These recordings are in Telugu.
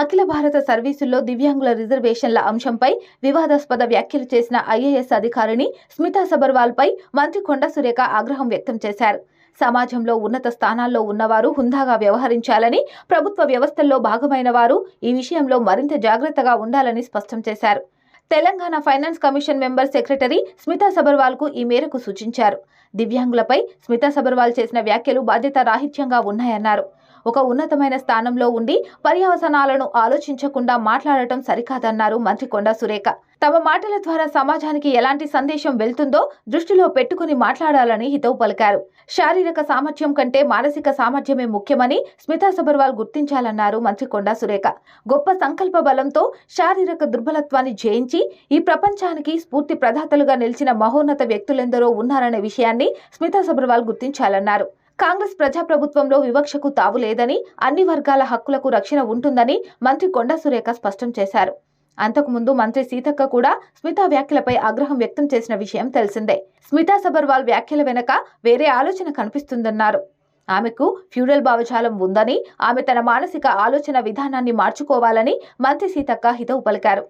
అఖిల భారత సర్వీసుల్లో దివ్యాంగుల రిజర్వేషన్ల అంశంపై వివాదాస్పద వ్యాఖ్యలు చేసిన ఐఏఎస్ అధికారిని స్మితా సబర్వాల్పై మంత్రి కొండ సురేఖ ఆగ్రహం వ్యక్తం చేశారు. సమాజంలో ఉన్నత స్థానాల్లో ఉన్నవారు హుందాగా వ్యవహరించాలని ప్రభుత్వ వ్యవస్థల్లో భాగమైన వారు ఈ విషయంలో మరింత జాగ్రత్తగా ఉండాలని స్పష్టం చేశారు. Telangana finance commission member secretary Smita సబర్వాల్కు ఈ మేరకు సూచించారు. దివ్యాంగులపై స్మితా సబర్వాల్ చేసిన వ్యాఖ్యలు బాధ్యత రాహిత్యంగా ఉన్నాయన్నారు. ఒక ఉన్నతమైన స్థానంలో ఉండి పర్యవసనాలను ఆలోచించకుండా మాట్లాడటం సరికాదన్నారు మంత్రి కొండా సురేఖ. తమ మాటల ద్వారా సమాజానికి ఎలాంటి సందేశం వెళ్తుందో దృష్టిలో పెట్టుకుని మాట్లాడాలని హితవు పలికారు. శారీరక సామర్థ్యం కంటే మానసిక సామర్థ్యమే ముఖ్యమని స్మితా సబర్వాల్ గుర్తించాలన్నారు మంత్రి కొండా సురేఖ. గొప్ప సంకల్ప బలంతో శారీరక దుర్బలత్వాన్ని జయించి ఈ ప్రపంచానికి స్ఫూర్తి ప్రదాతలుగా నిలిచిన మహోన్నత వ్యక్తులెందరో ఉన్నారనే విషయాన్ని స్మితా సబర్వాల్ గుర్తించాలన్నారు. కాంగ్రెస్ ప్రజాప్రభుత్వంలో వివక్షకు తావు లేదని అన్ని వర్గాల హక్కులకు రక్షణ ఉంటుందని మంత్రి కొండా సురేఖ స్పష్టం చేశారు. అంతకుముందు మంత్రి సీతక్క కూడా స్మితా వ్యాఖ్యలపై ఆగ్రహం వ్యక్తం చేసిన విషయం తెలిసిందే. స్మితా సబర్వాల్ వ్యాఖ్యల వెనక వేరే ఆలోచన కనిపిస్తుందన్నారు. ఆమెకు ఫ్యూడల్ భావజాలం ఉందని ఆమె తన మానసిక ఆలోచన విధానాన్ని మార్చుకోవాలని మంత్రి సీతక్క హితవు పలికారు.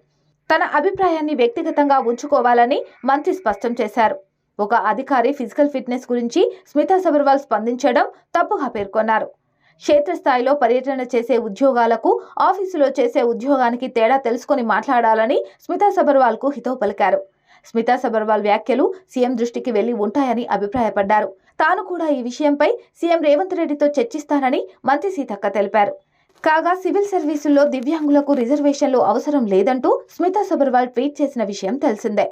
తన అభిప్రాయాన్ని వ్యక్తిగతంగా ఉంచుకోవాలని మంత్రి స్పష్టం చేశారు. ఒక అధికారి ఫిజికల్ ఫిట్నెస్ గురించి స్మితా సబర్వాల్ స్పందించడం తప్పుగా పేర్కొన్నారు. క్షేత్రస్థాయిలో పర్యటన చేసే ఉద్యోగాలకు ఆఫీసులో చేసే ఉద్యోగానికి తేడా తెలుసుకొని మాట్లాడాలని స్మితా సబర్వాల్కు హితవు పలికారు స్మితా సబర్వాల్ వ్యాఖ్యలు సీఎం దృష్టికి వెళ్ళి ఉంటాయని అభిప్రాయపడ్డారు. తాను కూడా ఈ విషయంపై సీఎం రేవంత్ రెడ్డితో చర్చిస్తానని మంత్రి సీతక్క తెలిపారు. కాగా సివిల్ సర్వీసుల్లో దివ్యాంగులకు రిజర్వేషన్లు అవసరం లేదంటూ స్మితా సబర్వాల్ ట్వీట్ చేసిన విషయం తెలిసిందే.